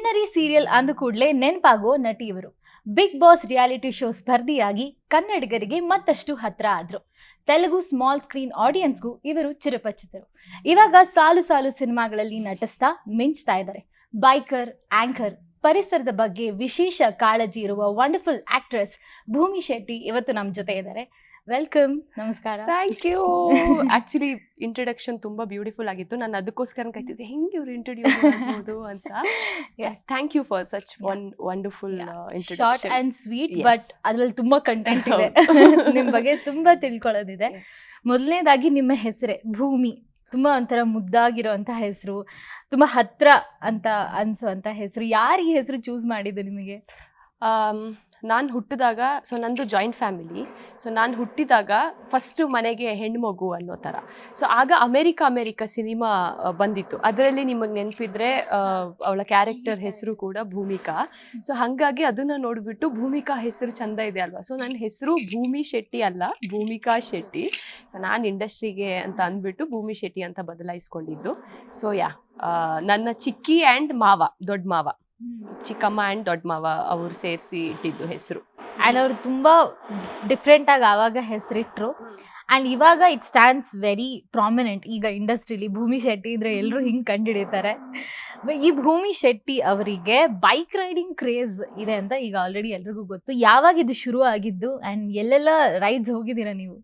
ಕಿನ್ನರಿ ಸೀರಿಯಲ್ ಅಂದ ಕೂಡಲೇ ನೆನಪಾಗೋ ನಟಿ ಇವರು. ಬಿಗ್ ಬಾಸ್ ರಿಯಾಲಿಟಿ ಶೋ ಸ್ಪರ್ಧಿಯಾಗಿ ಕನ್ನಡಿಗರಿಗೆ ಮತ್ತಷ್ಟು ಹತ್ರ ಆದ್ರು. ತೆಲುಗು ಸ್ಮಾಲ್ ಸ್ಕ್ರೀನ್ ಆಡಿಯನ್ಸ್ಗೂ ಇವರು ಚಿರಪಚಿತರು ಇವಾಗ ಸಾಲು ಸಾಲು ಸಿನಿಮಾಗಳಲ್ಲಿ ನಟಿಸ್ತಾ ಮಿಂಚ್ತಾ ಇದ್ದಾರೆ. ಬೈಕರ್, ಆಂಕರ್, ಪರಿಸರದ ಬಗ್ಗೆ ವಿಶೇಷ ಕಾಳಜಿ ಇರುವ ವಂಡರ್ಫುಲ್ ಆಕ್ಟ್ರೆಸ್ ಭೂಮಿ ಶೆಟ್ಟಿ ಇವತ್ತು ನಮ್ಮ ಜೊತೆ ಇದ್ದಾರೆ. ವೆಲ್ಕಮ್ ನಮಸ್ಕಾರ. ಥ್ಯಾಂಕ್ ಯು ಆಕ್ಚುಲಿ ಇಂಟ್ರಡಕ್ಷನ್ ತುಂಬಾ ಬ್ಯೂಟಿಫುಲ್ ಆಗಿತ್ತು. ನಾನು ಅದಕ್ಕೋಸ್ಕರ ಕಾಯ್ತಿದ್ದೆ ಹೆಂಗೆ ಇವ್ರು ಇಂಟ್ರೊಡ್ಯೂಸ್ ಮಾಡ್ಬೋದು ಅಂತ? Thank you for such one wonderful short and sweet. But ಅದರಲ್ಲಿ ತುಂಬಾ ಕಂಟೆಂಟ್ ಇದೆ. ನಿಮ್ಮ ಬಗ್ಗೆ ತುಂಬಾ ತಿಳ್ಕೊಳ್ಳೋದಿದೆ. ಮೊದಲನೇದಾಗಿ ನಿಮ್ಮ ಹೆಸರೇ ಭೂಮಿ. ತುಂಬಾ ಒಂಥರ ಮುದ್ದಾಗಿರುವಂತ ಹೆಸರು ತುಂಬಾ ಹತ್ರ ಅಂತ ಅನ್ಸುವಂತ ಹೆಸರು. ಯಾರು ಈ ಹೆಸರು ಚೂಸ್ ಮಾಡಿದ್ದು ನಿಮಗೆ? ನಾನು ಹುಟ್ಟಿದಾಗ ಸೊ ನಂದು ಜಾಯಿಂಟ್ ಫ್ಯಾಮಿಲಿ ಸೊ ನಾನು ಹುಟ್ಟಿದಾಗ ಫಸ್ಟು ಮನೆಗೆ ಹೆಣ್ಮಗು ಅನ್ನೋ ಥರ ಸೊ ಆಗ ಅಮೇರಿಕಾ ಅಮೇರಿಕಾ ಸಿನಿಮಾ ಬಂದಿತ್ತು. ಅದರಲ್ಲಿ ನಿಮಗೆ ನೆನಪಿದ್ರೆ ಅವಳ ಕ್ಯಾರೆಕ್ಟರ್ ಹೆಸರು ಕೂಡ ಭೂಮಿಕಾ. ಸೊ ಹಾಗಾಗಿ ಅದನ್ನು ನೋಡಿಬಿಟ್ಟು ಭೂಮಿಕಾ ಹೆಸರು ಚಂದ ಇದೆ ಅಲ್ವಾ? ಸೊ ನನ್ನ ಹೆಸರು ಭೂಮಿ ಶೆಟ್ಟಿ ಅಲ್ಲ ಭೂಮಿಕಾ ಶೆಟ್ಟಿ. ಸೊ ನಾನು ಇಂಡಸ್ಟ್ರಿಗೆ ಅಂತ ಅಂದ್ಬಿಟ್ಟು ಭೂಮಿ ಶೆಟ್ಟಿ ಅಂತ ಬದಲಾಯಿಸ್ಕೊಂಡಿದ್ದು. ಸೊ ಯಾ ನನ್ನ ಚಿಕ್ಕಿ ಆ್ಯಂಡ್ ಮಾವ ದೊಡ್ಡ ಮಾವ. ಚಿಕ್ಕಮ್ಮ ಆ್ಯಂಡ್ ದೊಡ್ಡ ಮಾವ ಅವ್ರು ಸೇರಿಸಿ ಇಟ್ಟಿದ್ದು ಹೆಸರು. ಆ್ಯಂಡ್ ಅವ್ರು ತುಂಬ ಡಿಫ್ರೆಂಟಾಗಿ ಆವಾಗ ಹೆಸರಿಟ್ರು. ಆ್ಯಂಡ್ ಇವಾಗ ಇಟ್ ಸ್ಟ್ಯಾಂಡ್ಸ್ ವೆರಿ ಪ್ರಾಮಿನೆಂಟ್ ಈಗ ಇಂಡಸ್ಟ್ರಿಲಿ ಭೂಮಿ ಶೆಟ್ಟಿ ಇದ್ರೆ ಎಲ್ಲರೂ ಹಿಂಗೆ ಕಂಡುಹಿಡಿತಾರೆ ಈ ಭೂಮಿ ಶೆಟ್ಟಿ ಅವರಿಗೆ ಬೈಕ್ ರೈಡಿಂಗ್ ಕ್ರೇಜ್ ಇದೆ ಅಂತ ಈಗ ಆಲ್ರೆಡಿ ಎಲ್ರಿಗೂ ಗೊತ್ತು. ಯಾವಾಗ ಇದು ಶುರು ಆಗಿದ್ದು ಆ್ಯಂಡ್ ಎಲ್ಲೆಲ್ಲ ರೈಡ್ಸ್ ಹೋಗಿದ್ದೀರಾ ನೀವು?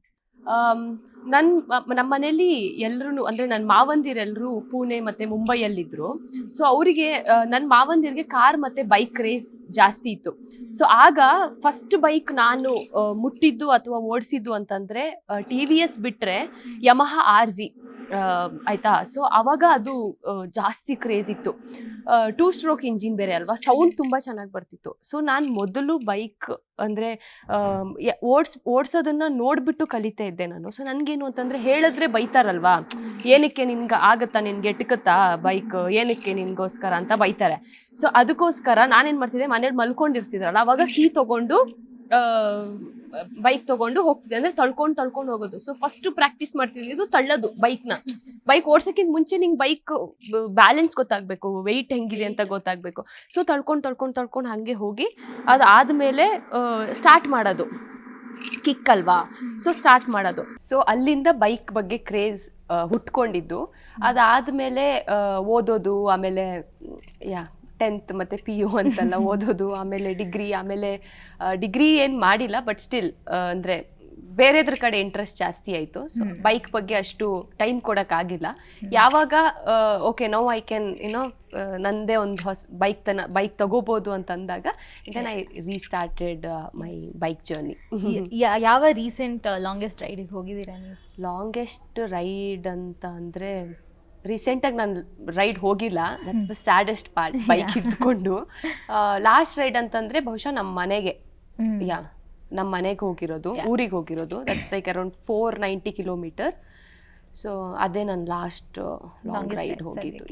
ನನ್ನ ನಮ್ಮ ಮನೇಲಿ ಎಲ್ಲರೂ ಅಂದರೆ ನನ್ನ ಮಾವಂದಿರೆಲ್ಲರೂ ಪುಣೆ ಮತ್ತು ಮುಂಬೈಯಲ್ಲಿದ್ದರು ಸೊ ಅವರಿಗೆ ನನ್ನ ಮಾವಂದಿರಿಗೆ ಕಾರ್ ಮತ್ತು ಬೈಕ್ ರೇಸ್ ಜಾಸ್ತಿ ಇತ್ತು. ಸೊ ಆಗ ಫಸ್ಟ್ ಬೈಕ್ ನಾನು ಮುಟ್ಟಿದ್ದು ಅಥವಾ ಓಡಿಸಿದ್ದು ಅಂತಂದರೆ ಟಿ ವಿ ಎಸ್ ಬಿಟ್ಟರೆ ಯಮಹ ಆರ್ ಜಿ ಆಯಿತಾ? ಸೊ ಆವಾಗ ಅದು ಜಾಸ್ತಿ ಕ್ರೇಜ್ ಇತ್ತು. ಟೂ ಸ್ಟ್ರೋಕ್ ಇಂಜಿನ್ ಬೇರೆ ಅಲ್ವಾ? ಸೌಂಡ್ ತುಂಬ ಚೆನ್ನಾಗಿ ಬರ್ತಿತ್ತು. ಸೊ ನಾನು ಮೊದಲು ಬೈಕ್ ಅಂದರೆ ಓಡ್ಸ್, ಓಡಿಸೋದನ್ನ ನೋಡಿಬಿಟ್ಟು ಕಲಿತಾ ಇದ್ದೆ ನಾನು. ಸೊ ನನಗೇನು ಅಂತಂದರೆ ಹೇಳಿದ್ರೆ ಬೈತಾರಲ್ವಾ? ಏನಕ್ಕೆ ನಿನ್ಗೆ ಆಗತ್ತಾ? ನಿನ್ಗೆ ಎಟ್ಕತ್ತಾ ಬೈಕ್ ಏನಕ್ಕೆ ನಿನ್ಗೋಸ್ಕರ ಅಂತ ಬೈತಾರೆ. ಸೊ ಅದಕ್ಕೋಸ್ಕರ ನಾನೇನು ಮಾಡ್ತಿದ್ದೆ? ಮನೇಲಿ ಮಲ್ಕೊಂಡಿರ್ತಿದ್ರಲ್ಲ? ಅವಾಗ ಕೀ ತೊಗೊಂಡು ಬೈಕ್ ತಗೊಂಡು ಹೋಗ್ತಿದ್ದೆ. ಅಂದ್ರೆ ತಳ್ಕೊಂಡು ತಳ್ಕೊಂಡು ಹೋಗೋದು. ಸೊ ಫಸ್ಟ್ ಪ್ರಾಕ್ಟೀಸ್ ಮಾಡ್ತಿದ್ದು. ತಳ್ಳೋದು ಬೈಕ್ನ ಬೈಕ್ ಓಡ್ಸೋಕ್ಕಿಂತ ಮುಂಚೆ ನಿಂಗೆ ಬೈಕ್ ಬ್ಯಾಲೆನ್ಸ್ ಗೊತ್ತಾಗಬೇಕು. ವೆಯ್ಟ್ ಹೆಂಗಿದೆ ಅಂತ ಗೊತ್ತಾಗ್ಬೇಕು. ಸೊ ತಳ್ಕೊಂಡು ತಳ್ಕೊಂಡು ತಳ್ಕೊಂಡು ಹಂಗೆ ಹೋಗಿ ಅದಾದಮೇಲೆ ಸ್ಟಾರ್ಟ್ ಮಾಡೋದು. ಕಿಕ್ ಅಲ್ವಾ? ಸೊ ಸ್ಟಾರ್ಟ್ ಮಾಡೋದು. ಸೊ ಅಲ್ಲಿಂದ ಬೈಕ್ ಬಗ್ಗೆ ಕ್ರೇಜ್ ಹುಟ್ಕೊಂಡಿದ್ದು. ಅದಾದಮೇಲೆ ಓದೋದು, ಆಮೇಲೆ, ಯಾ ಟೆಂತ್ ಮತ್ತೆ ಪಿ ಯು ಅಂತೆಲ್ಲ ಓದೋದು ಆಮೇಲೆ ಡಿಗ್ರಿ ಆಮೇಲೆ ಡಿಗ್ರಿ ಏನು ಮಾಡಿಲ್ಲ ಬಟ್ ಸ್ಟಿಲ್ ಅಂದರೆ ಬೇರೆದ್ರ ಕಡೆ ಇಂಟ್ರೆಸ್ಟ್ ಜಾಸ್ತಿ ಆಯಿತು. ಸೊ ಬೈಕ್ ಬಗ್ಗೆ ಅಷ್ಟು ಟೈಮ್ ಕೊಡೋಕ್ಕಾಗಿಲ್ಲ ಯಾವಾಗ okay no I can you know ನಂದೇ ಒಂದು ಹೊಸ ಬೈಕ್ ತನ ಬೈಕ್ ತಗೋಬೋದು ಅಂತ ಅಂದಾಗ then I restarted my bike journey ಯಾ- ಯಾವ ರೀಸೆಂಟ್ ಲಾಂಗೆಸ್ಟ್ ರೈಡಿಗೆ ಹೋಗಿದ್ದೀರಾ ನೀವು? ಲಾಂಗೆಸ್ಟ್ ರೈಡ್ ಅಂತ ಅಂದರೆ ರೀಸೆಂಟಾಗಿ ನಾನು ರೈಡ್ ಹೋಗಿಲ್ಲ. That's the saddest part bike ಇದ್ಕೊಂಡು ಲಾಸ್ಟ್ ರೈಡ್ ಅಂತಂದ್ರೆ ಬಹುಶಃ ನಮ್ಮ ಮನೆಗೆ. ಯಾ ನಮ್ಮ ಮನೆಗೆ ಹೋಗಿರೋದು. ಊರಿಗೆ ಹೋಗಿರೋದು. That's like around four ninety kilometer so ಅದೇ ನನ್ನ ಲಾಸ್ಟ್ ಲಾಂಗ್ ರೈಡ್ ಹೋಗಿದ್ದು.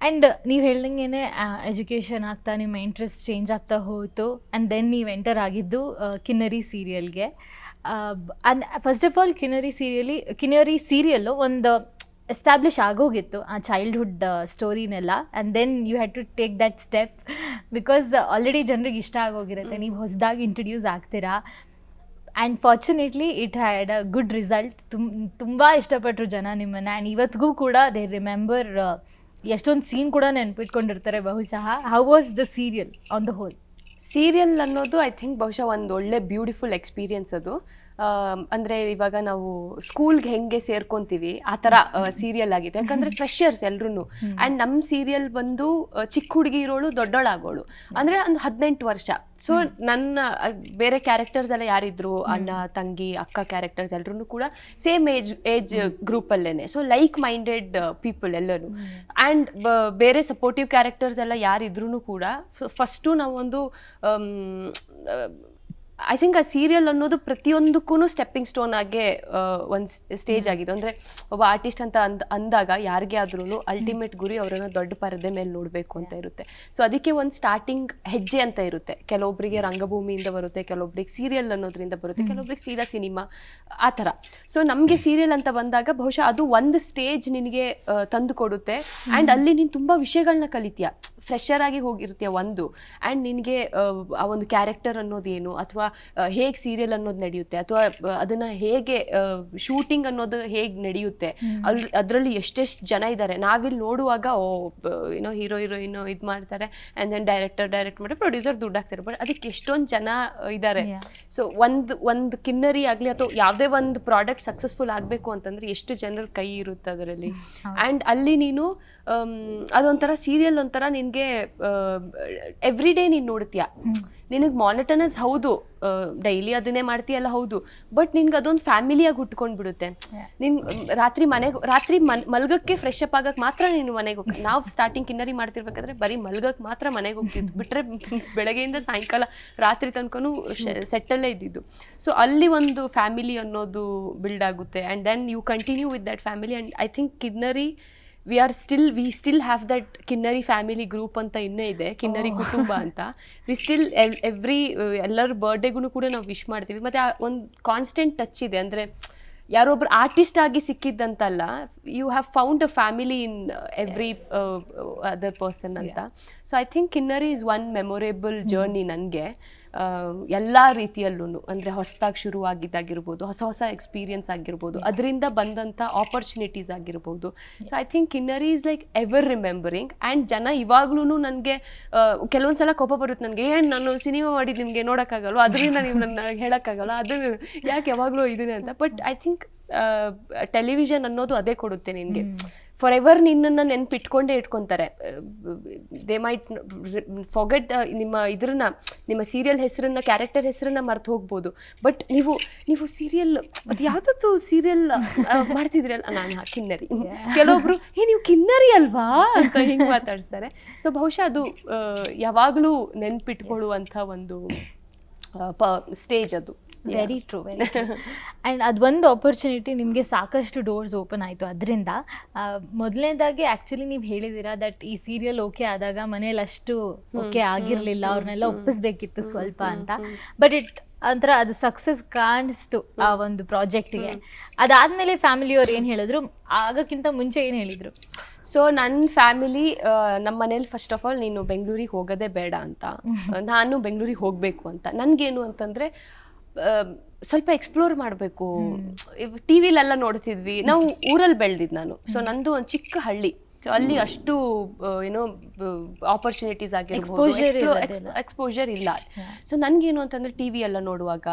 ಆ್ಯಂಡ್ ನೀವು ಹೇಳ್ದಂಗೆ ಎಜುಕೇಷನ್ ಆಗ್ತಾ ನಿಮ್ಮ ಇಂಟ್ರೆಸ್ಟ್ ಚೇಂಜ್ ಆಗ್ತಾ ಹೋಯಿತು. ಆ್ಯಂಡ್ ದೆನ್ ನೀವು ಎಂಟರ್ ಆಗಿದ್ದು Kinnari ಸೀರಿಯಲ್ಗೆ and first of all Kinnari serially Kinnari serial ಒಂದು ಎಸ್ಟಾಬ್ಲಿಷ್ ಆಗೋಗಿತ್ತು ಆ childhood ಸ್ಟೋರಿನೆಲ್ಲ and then you had to take that step because already ಜನರಿಗೆ ಇಷ್ಟ ಆಗೋಗಿರುತ್ತೆ. ನೀವು ಹೊಸದಾಗಿ ಇಂಟ್ರಡ್ಯೂಸ್ ಆಗ್ತೀರಾ. And fortunately it had a good result ತುಮ್ ತುಂಬ ಇಷ್ಟಪಟ್ಟರು ಜನ ನಿಮ್ಮನ್ನು. ಆ್ಯಂಡ್ ಇವತ್ತಿಗೂ ಕೂಡ ದೇ ರಿಮೆಂಬರ್ ಎಷ್ಟೊಂದು ಸೀನ್ ಕೂಡ ನೆನ್ಪಿಟ್ಕೊಂಡಿರ್ತಾರೆ ಬಹುಶಃ. How was the serial on the whole serial ಅನ್ನೋದು ಐ ಥಿಂಕ್ ಬಹುಶಃ ಒಂದು ಒಳ್ಳೆ ಬ್ಯೂಟಿಫುಲ್ ಎಕ್ಸ್ಪೀರಿಯನ್ಸ್ ಅದು. ಅಂದ್ರೆ ಇವಾಗ ನಾವು ಸ್ಕೂಲ್ಗೆ ಹೆಂಗೆ ಸೇರ್ಕೊಂತೀವಿ ಆ ತರ ಸೀರಿಯಲ್ ಆಗಿದೆ ಯಾಕಂದ್ರೆ ಫ್ರೆಶರ್ಸ್ ಎಲ್ರು ಅಂಡ್ ನಮ್ಮ ಸೀರಿಯಲ್ ಬಂದು ಚಿಕ್ಕ ಹುಡುಗಿ ಇರೋಳು ದೊಡ್ಡೋಳಾಗೋಳು. ಅಂದ್ರೆ ಒಂದು ಹದಿನೆಂಟು ವರ್ಷ. ಸೊ ನನ್ನ ಬೇರೆ ಕ್ಯಾರೆಕ್ಟರ್ಸ್ ಎಲ್ಲ ಯಾರಿದ್ರು ಅಣ್ಣ ತಂಗಿ ಅಕ್ಕ ಕ್ಯಾರೆಕ್ಟರ್ಸ್ ಎಲ್ಲರೂ ಕೂಡ ಸೇಮ್ ಏಜ್ ಏಜ್ ಗ್ರೂಪಲ್ಲೇನೆ ಸೊ ಲೈಕ್ ಮೈಂಡೆಡ್ ಪೀಪಲ್ ಎಲ್ಲರೂ. ಅಂಡ್ ಬೇರೆ ಸಪೋರ್ಟಿವ್ ಕ್ಯಾರೆಕ್ಟರ್ಸ್ ಎಲ್ಲ ಯಾರಿದ್ರೂ ಕೂಡ ಫಸ್ಟು ನಾವೊಂದು ಐ ಥಿಂಕ್ ಆ ಸೀರಿಯಲ್ ಅನ್ನೋದು ಪ್ರತಿಯೊಂದಕ್ಕೂ ಸ್ಟೆಪ್ಪಿಂಗ್ ಸ್ಟೋನ್ ಆಗೇ ಒಂದು ಸ್ಟೇಜ್ ಆಗಿದೆ ಅಂದರೆ ಒಬ್ಬ ಆರ್ಟಿಸ್ಟ್ ಅಂತ ಅಂದ ಅಂದಾಗ ಯಾರಿಗೆ ಆದ್ರೂ ಅಲ್ಟಿಮೇಟ್ ಗುರಿ ಅವರನ್ನು ದೊಡ್ಡ ಪರದೆ ಮೇಲೆ ನೋಡಬೇಕು ಅಂತ ಇರುತ್ತೆ. ಸೊ ಅದಕ್ಕೆ ಒಂದು ಸ್ಟಾರ್ಟಿಂಗ್ ಹೆಜ್ಜೆ ಅಂತ ಇರುತ್ತೆ. ಕೆಲವೊಬ್ಬರಿಗೆ ರಂಗಭೂಮಿಯಿಂದ ಬರುತ್ತೆ ಕೆಲವೊಬ್ರಿಗೆ ಸೀರಿಯಲ್ ಅನ್ನೋದ್ರಿಂದ ಬರುತ್ತೆ ಕೆಲವೊಬ್ರಿಗೆ ಸೀದಾ ಸಿನಿಮಾ ಆ ಥರ. ಸೊ ನಮಗೆ ಸೀರಿಯಲ್ ಅಂತ ಬಂದಾಗ ಬಹುಶಃ ಅದು ಒಂದು ಸ್ಟೇಜ್ ನಿನಗೆ ತಂದು ಕೊಡುತ್ತೆ. ಆ್ಯಂಡ್ ಅಲ್ಲಿ ನೀನು ತುಂಬ ವಿಷಯಗಳನ್ನ ಕಲಿತೀಯ. ಫ್ರೆಶರ್ ಆಗಿ ಹೋಗಿರ್ತೀಯ ಒಂದು. ಆ್ಯಂಡ್ ನಿನಗೆ ಆ ಒಂದು ಕ್ಯಾರೆಕ್ಟರ್ ಅನ್ನೋದೇನು? ಅಥವಾ ಹೇಗೆ ಸೀರಿಯಲ್ ಅನ್ನೋದು ನಡೆಯುತ್ತೆ? ಅಥವಾ ಅದನ್ನು ಹೇಗೆ ಶೂಟಿಂಗ್ ಅನ್ನೋದು ಹೇಗೆ ನಡೆಯುತ್ತೆ? ಅಲ್ಲಿ ಅದರಲ್ಲಿ ಎಷ್ಟೆಷ್ಟು ಜನ ಇದ್ದಾರೆ ನಾವಿಲ್ಲಿ ನೋಡುವಾಗ ಓ ಏನೋ ಹೀರೋ ಹೀರೋಯಿನ್ ಇದು ಮಾಡ್ತಾರೆ. ಆ್ಯಂಡ್ ದೆನ್ ಡೈರೆಕ್ಟರ್ ಡೈರೆಕ್ಟ್ ಮಾಡಿ ಪ್ರೊಡ್ಯೂಸರ್ ದುಡ್ಡು ಹಾಕ್ತಾರೆ. ಬಟ್ ಅದಕ್ಕೆ ಎಷ್ಟೊಂದು ಜನ ಇದ್ದಾರೆ. ಸೊ ಒಂದು ಒಂದು ಕಿನ್ನರಿ ಆಗಲಿ ಅಥವಾ ಯಾವುದೇ ಒಂದು ಪ್ರಾಡಕ್ಟ್ ಸಕ್ಸಸ್ಫುಲ್ ಆಗಬೇಕು ಅಂತಂದ್ರೆ ಎಷ್ಟು ಜನರ ಕೈ ಇರುತ್ತೆ ಅದರಲ್ಲಿ? ಆ್ಯಂಡ್ ಅಲ್ಲಿ ನೀನು ಅದೊಂಥರ ಸೀರಿಯಲ್ ಒಂಥರ ನಿನಗೆ ಎವ್ರಿ ಡೇ ನೀನು ನೋಡ್ತೀಯ? ನಿನಗೆ ಮಾನಿಟನಸ್ ಹೌದು. ಡೈಲಿ ಅದನ್ನೇ ಮಾಡ್ತೀಯಲ್ಲ ಹೌದು. ಬಟ್ ನಿನ್ಗೆ ಅದೊಂದು ಫ್ಯಾಮಿಲಿಯಾಗಿ ಹುಟ್ಕೊಂಡು ಬಿಡುತ್ತೆ ನಿನ್ ರಾತ್ರಿ ಮನೆಗೆ ರಾತ್ರಿ ಮನ್ ಮಲ್ಗಕ್ಕೆ ಫ್ರೆಶ್ ಅಪ್ ಆಗಕ್ಕೆ ಮಾತ್ರ ನೀನು ಮನೆಗೆ ಹೋಗಿ ನಾವು ಸ್ಟಾರ್ಟಿಂಗ್ ಕಿನ್ನರಿ ಮಾಡ್ತಿರ್ಬೇಕಾದ್ರೆ ಬರೀ ಮಲ್ಗಕ್ಕೆ ಮಾತ್ರ ಮನೆಗೆ ಹೋಗ್ತಿದ್ದು ಬಿಟ್ರೆ ಬೆಳಗ್ಗೆಯಿಂದ ಸಾಯಂಕಾಲ ರಾತ್ರಿ ತನಕನೂ ಸೆಟ್ಟಲ್ಲೇ ಇದ್ದಿದ್ದು. ಸೊ ಅಲ್ಲಿ ಒಂದು ಫ್ಯಾಮಿಲಿ ಅನ್ನೋದು ಬಿಲ್ಡ್ ಆಗುತ್ತೆ. And then you continue with that family and I think Kinnari we are still we still have that Kinnari family group ಅಂತ ಇನ್ನೂ ಇದೆ ಕಿನ್ನರಿ ಕುಟುಂಬ ಅಂತ. ವಿ ಸ್ಟಿಲ್ ಎವ್ರಿ ಎಲ್ಲರ ಬರ್ಡೇಗೂ ಕೂಡ ನಾವು ವಿಶ್ ಮಾಡ್ತೀವಿ. ಮತ್ತು ಒಂದು ಕಾನ್ಸ್ಟೆಂಟ್ ಟಚ್ ಇದೆ. ಅಂದರೆ ಯಾರೊಬ್ರು ಆರ್ಟಿಸ್ಟ್ ಆಗಿ ಸಿಕ್ಕಿದ್ದಂತಲ್ಲ you have found a family in every other person ಅಂತ. So I think Kinnari is one memorable journey ನನಗೆ. ಎಲ್ಲ ರೀತಿಯಲ್ಲೂ ಅಂದರೆ ಹೊಸದಾಗಿ ಶುರು ಆಗಿದ್ದಾಗಿರ್ಬೋದು ಹೊಸ ಹೊಸ ಎಕ್ಸ್ಪೀರಿಯನ್ಸ್ ಆಗಿರ್ಬೋದು ಅದರಿಂದ ಬಂದಂಥ ಆಪರ್ಚುನಿಟೀಸ್ ಆಗಿರ್ಬೋದು. So I think Kinnari is like ever remembering and ಜನ ಇವಾಗ್ಲೂ ನನಗೆ ಕೆಲವೊಂದು ಸಲ ಕೋಪ ಬರುತ್ತೆ ನನಗೆ ಏನು ನಾನು ಸಿನಿಮಾ ಮಾಡಿ ನಿಮಗೆ ನೋಡೋಕ್ಕಾಗಲ್ಲ ಅದರಿಂದ ನೀವು ನನ್ನ ಹೇಳೋಕ್ಕಾಗಲ್ಲ ಅದು ಯಾಕೆ ಯಾವಾಗಲೂ ಇದನ್ನೇ ಅಂತ. ಬಟ್ ಐ ಥಿಂಕ್ ಟೆಲಿವಿಷನ್ ಅನ್ನೋದು ಅದೇ ಕೊಡುತ್ತೆ ನಿನಗೆ. ಫಾರ್ ಎವರ್ ನಿನ್ನನ್ನು ನೆನ್ಪಿಟ್ಕೊಂಡೇ ಇಟ್ಕೊತಾರೆ. ದೇ ಮೈಟ್ ಫಾಗೆಟ್ ನಿಮ್ಮ ಇದ್ರನ್ನ ನಿಮ್ಮ ಸೀರಿಯಲ್ ಹೆಸರನ್ನ ಕ್ಯಾರೆಕ್ಟರ್ ಹೆಸರನ್ನ ಮರೆತು ಹೋಗ್ಬೋದು. ಬಟ್ ನೀವು ನೀವು ಸೀರಿಯಲ್ ಅದು ಯಾವುದತ್ತು ಸೀರಿಯಲ್ ಮಾಡ್ತಿದ್ರಲ್ಲ? ನಾನು ಕಿನ್ನರಿ. ಕೆಲವೊಬ್ರು ಏ ನೀವು ಕಿನ್ನರಿ ಅಲ್ವಾ? ಅಂತ ಹಿಂಗೆ ಮಾತಾಡಿಸ್ತಾರೆ. ಸೊ ಬಹುಶಃ ಅದು ಯಾವಾಗಲೂ ನೆನ್ಪಿಟ್ಕೊಳ್ಳುವಂಥ ಒಂದು ಪ ಸ್ಟೇಜ್ ಅದು. ವೆರಿ ಟ್ರೂ ವೆರಿ ಆ್ಯಂಡ್ ಅದೊಂದು ಆಪರ್ಚುನಿಟಿ ನಿಮಗೆ ಸಾಕಷ್ಟು ಡೋರ್ಸ್ ಓಪನ್ ಆಯಿತು. ಅದರಿಂದ ಮೊದಲನೇದಾಗಿ ಆ್ಯಕ್ಚುಲಿ ನೀವು ಹೇಳಿದ್ದೀರಾ ದಟ್ ಈ ಸೀರಿಯಲ್ ಓಕೆ ಆದಾಗ ಮನೇಲಿ ಅಷ್ಟು ಓಕೆ ಆಗಿರಲಿಲ್ಲ. ಅವ್ರನ್ನೆಲ್ಲ ಒಪ್ಪಿಸ್ಬೇಕಿತ್ತು ಸ್ವಲ್ಪ ಅಂತ. ಬಟ್ ಇಟ್ ಒಂಥರ ಅದು ಸಕ್ಸಸ್ ಕಾಣಿಸ್ತು ಆ ಒಂದು ಪ್ರಾಜೆಕ್ಟ್ಗೆ ಅದಾದಮೇಲೆ ಫ್ಯಾಮಿಲಿಯವ್ರು ಏನು ಹೇಳಿದ್ರು? ಆಗಕ್ಕಿಂತ ಮುಂಚೆ ಏನು ಹೇಳಿದರು? ಸೊ ನನ್ನ ಫ್ಯಾಮಿಲಿ ನಮ್ಮ ಮನೇಲಿ ಫಸ್ಟ್ ಆಫ್ ಆಲ್ ನೀನು ಬೆಂಗಳೂರಿಗೆ ಹೋಗೋದೇ ಬೇಡ ಅಂತ. ನಾನು ಬೆಂಗಳೂರಿಗೆ ಹೋಗಬೇಕು ಅಂತ. ನನಗೇನು ಅಂತಂದರೆ ಸ್ವಲ್ಪ ಎಕ್ಸ್ಪ್ಲೋರ್ ಮಾಡಬೇಕು. ಟಿ ವಿಲೆಲ್ಲ ನೋಡ್ತಿದ್ವಿ. ನಾವು ಊರಲ್ಲಿ ಬೆಳೆದಿದ್ದು ನಾನು. ಸೊ ನಂದು ಒಂದು ಚಿಕ್ಕ ಹಳ್ಳಿ. ಸೊ ಅಲ್ಲಿ ಅಷ್ಟು ಏನೋ ಆಪರ್ಚುನಿಟೀಸ್ ಆಗಿ ಆಗಿರ್ಬೋದು. ಎಕ್ಸ್ಪೋಜರ್ ಇಲ್ಲ. ಸೊ ನನಗೇನು ಅಂತಂದರೆ ಟಿ ವಿ ಎಲ್ಲ ನೋಡುವಾಗ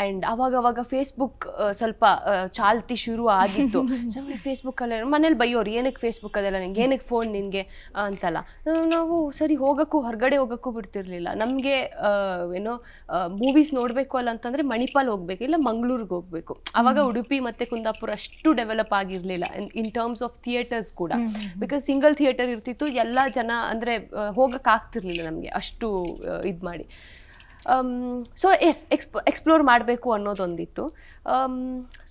ಆ್ಯಂಡ್ ಅವಾಗ ಅವಾಗ ಫೇಸ್ಬುಕ್ ಸ್ವಲ್ಪ ಚಾಲ್ತಿ ಶುರು ಆಗಿತ್ತು. ಸೊ ಫೇಸ್ಬುಕ್ಕಲ್ಲ ಮನೇಲಿ ಬೈಯೋರು ಏನಕ್ಕೆ ಫೇಸ್ಬುಕ್ ಅದೆಲ್ಲ ನಿಂಗೆ ಏನಕ್ಕೆ ಫೋನ್ ನಿನಗೆ ಅಂತಲ್ಲ. ನಾವು ಸರಿ ಹೋಗೋಕ್ಕೂ ಹೊರಗಡೆ ಹೋಗೋಕ್ಕೂ ಬಿಡ್ತಿರ್ಲಿಲ್ಲ. ನಮಗೆ ಏನೋ ಮೂವೀಸ್ ನೋಡಬೇಕು ಅಲ್ಲ ಅಂತಂದರೆ ಮಣಿಪಾಲ್ ಹೋಗಬೇಕು ಇಲ್ಲ ಮಂಗಳೂರಿಗೆ ಹೋಗಬೇಕು. ಅವಾಗ ಉಡುಪಿ ಮತ್ತು ಕುಂದಾಪುರ ಅಷ್ಟು ಡೆವಲಪ್ ಆಗಿರಲಿಲ್ಲ ಇನ್ ಟರ್ಮ್ಸ್ ಆಫ್ ಥಿಯೇಟರ್ಸ್ ಕೂಡ. ಬಿಕಾಸ್ ಸಿಂಗಲ್ ಥಿಯೇಟರ್ ಇರ್ತಿತ್ತು ಎಲ್ಲ ಜನ ಅಂದರೆ ಹೋಗಕ್ಕೆ ಆಗ್ತಿರ್ಲಿಲ್ಲ ನಮಗೆ ಅಷ್ಟು ಇದು ಮಾಡಿ ಸೊ ಎಸ್ ಎಕ್ಸ್ಪ್ ಎಕ್ಸ್ಪ್ಲೋರ್ ಮಾಡಬೇಕು ಅನ್ನೋದೊಂದಿತ್ತು.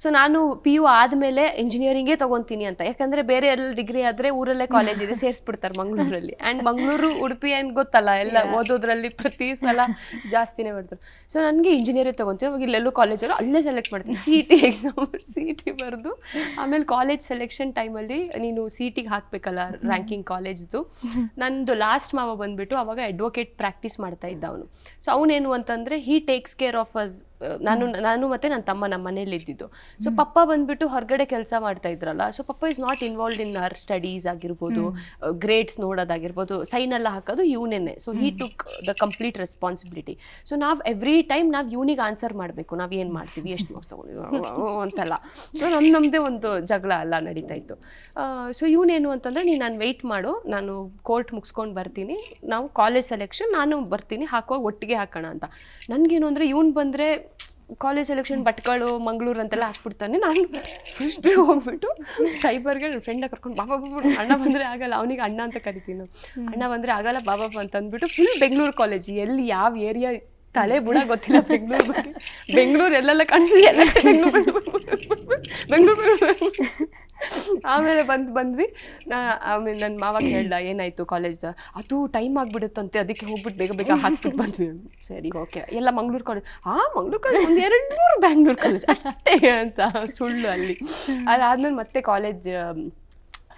ಸೊ ನಾನು ಪಿ ಯು ಆದಮೇಲೆ ಇಂಜಿನಿಯರಿಂಗೇ ತೊಗೊತೀನಿ ಅಂತ. ಯಾಕಂದರೆ ಬೇರೆ ಎಲ್ಲ ಡಿಗ್ರಿ ಆದರೆ ಊರಲ್ಲೇ ಕಾಲೇಜ್ ಇದೆ ಸೇರಿಸ್ಬಿಡ್ತಾರೆ ಮಂಗಳೂರಲ್ಲಿ. ಆ್ಯಂಡ್ ಮಂಗಳೂರು ಉಡುಪಿ ಆ್ಯಂಡ್ ಗೊತ್ತಲ್ಲ ಎಲ್ಲ ಓದೋದ್ರಲ್ಲಿ ಪ್ರತಿ ಸಲ ಜಾಸ್ತಿನೇ ಬರ್ತಾರೆ. ಸೊ ನನಗೆ ಇಂಜಿನಿಯರೇ ತೊಗೊತೀವಿ. ಅವಾಗ ಇಲ್ಲೆಲ್ಲೂ ಕಾಲೇಜಲ್ಲಿ ಅಲ್ಲೇ ಸೆಲೆಕ್ಟ್ ಮಾಡ್ತೀನಿ. C T exam C T ಬರೆದು ಆಮೇಲೆ ಕಾಲೇಜ್ ಸೆಲೆಕ್ಷನ್ ಟೈಮಲ್ಲಿ ನೀನು ಸಿ ಟಿಗೆ ಹಾಕಬೇಕಲ್ಲ ರ್ಯಾಂಕಿಂಗ್ ಕಾಲೇಜ್ದು ನಂದು ಲಾಸ್ಟ್ ಮಾವ ಬಂದ್ಬಿಟ್ಟು ಅವಾಗ ಅಡ್ವೊಕೇಟ್ ಪ್ರಾಕ್ಟೀಸ್ ಮಾಡ್ತಾ ಇದ್ದ ಅವನು. ಸೊ ಅವನೇನು ಅಂತಂದರೆ he takes care of us ನಾನು ನಾನು ಮತ್ತೆ ನನ್ನ ತಮ್ಮ ನಮ್ಮ ಮನೇಲಿ ಇದ್ದಿದ್ದು. ಸೊ ಪಪ್ಪ ಬಂದ್ಬಿಟ್ಟು ಹೊರಗಡೆ ಕೆಲಸ ಮಾಡ್ತಾ ಇದ್ರಲ್ಲ so papa is not involve in our studies ಆಗಿರ್ಬೋದು ಗ್ರೇಡ್ಸ್ ನೋಡೋದಾಗಿರ್ಬೋದು ಸೈನ್ ಎಲ್ಲ ಹಾಕೋದು ಇವನೇನೆ. So he took the complete responsibility so ನಾವು ಎವ್ರಿ ಟೈಮ್ ನಾವು ಇವನಿಗೆ ಆನ್ಸರ್ ಮಾಡಬೇಕು ನಾವು ಏನು ಮಾಡ್ತೀವಿ ಎಷ್ಟು ಮಾರ್ಕ್ಸ್ ತಗೊಂಡಿದ್ದೀವಿ ಅಂತಲ್ಲ. ಸೊ ನಮ್ಮ ನಮ್ಮದೇ ಒಂದು ಜಗಳ ಎಲ್ಲ ನಡೀತಾ ಇತ್ತು. ಸೊ ಇವನೇನು ಅಂತಂದರೆ ನೀನು ನಾನು ವೆಯ್ಟ್ ಮಾಡು ನಾನು ಕೋರ್ಟ್ ಮುಗಿಸ್ಕೊಂಡು ಬರ್ತೀನಿ ನಾವು ಕಾಲೇಜ್ ಸೆಲೆಕ್ಷನ್ ನಾನು ಬರ್ತೀನಿ ಹಾಕುವಾಗ ಒಟ್ಟಿಗೆ ಹಾಕೋಣ ಅಂತ. ನನಗೇನು ಅಂದರೆ ಇವನು ಬಂದರೆ ಕಾಲೇಜ್ ಸೆಲೆಕ್ಷನ್ ಭಟ್ಕಳು, ಮಂಗಳೂರು ಅಂತೆಲ್ಲ ಹಾಕ್ಬಿಡ್ತಾನೆ. ನಾನು ಫಸ್ಟ್ ಹೋಗ್ಬಿಟ್ಟು ಸೈಬರ್ಗೆ ನನ್ನ ಫ್ರೆಂಡ ಕರ್ಕೊಂಡು ಬಾಬಾ ಬಾಬಾ ಅಣ್ಣ ಬಂದರೆ ಆಗಲ್ಲ, ಅವನಿಗೆ ಅಣ್ಣ ಅಂತ ಕರಿತೀನಿ. ಅಣ್ಣ ಬಂದರೆ ಆಗಲ್ಲ ಬಾಬಾ ಅಂತ ಅಂದ್ಬಿಟ್ಟು ಫುಲ್ ಬೆಂಗಳೂರು ಕಾಲೇಜ್ ಎಲ್ಲಿ, ಯಾವ ಏರಿಯಾ ತಲೆ ಬುಡ ಗೊತ್ತಿಲ್ಲ ಬೆಂಗಳೂರು ಬಗ್ಗೆ. ಬೆಂಗಳೂರು ಎಲ್ಲೆಲ್ಲ ಕಾಣಿಸಿದೆ ಎಲ್ಲ ಬೆಂಗಳೂರು ಬೆಂಗಳೂರು ಆಮೇಲೆ ಬಂದು, ಬಂದ್ವಿ. ನಾ, ಆಮೇಲೆ ನನ್ನ ಮಾವ ಕೇಳ್ದ, ಏನಾಯ್ತು ಕಾಲೇಜ್ ಅದು ಟೈಮ್ ಆಗ್ಬಿಡುತ್ತಂತೆ, ಅದಕ್ಕೆ ಹೋಗ್ಬಿಟ್ಟು ಬೇಗ ಬೇಗ ಹಾಕ್ಬಿಟ್ಟು ಬಂದ್ವಿ. ಸರಿ ಓಕೆ ಎಲ್ಲ ಮಂಗ್ಳೂರು ಕಾಲೇಜ್ ಆ, ಮಂಗ್ಳೂರು ಕಾಲೇಜ್ ಒಂದು ಎರಡು ಮೂರು ಬ್ಯಾಂಗ್ಳೂರು ಕಾಲೇಜ್ ಅಷ್ಟೇ ಅಂತ ಸುಳ್ಳು ಅಲ್ಲಿ. ಅದಾದ್ಮೇಲೆ ಮತ್ತೆ ಕಾಲೇಜ್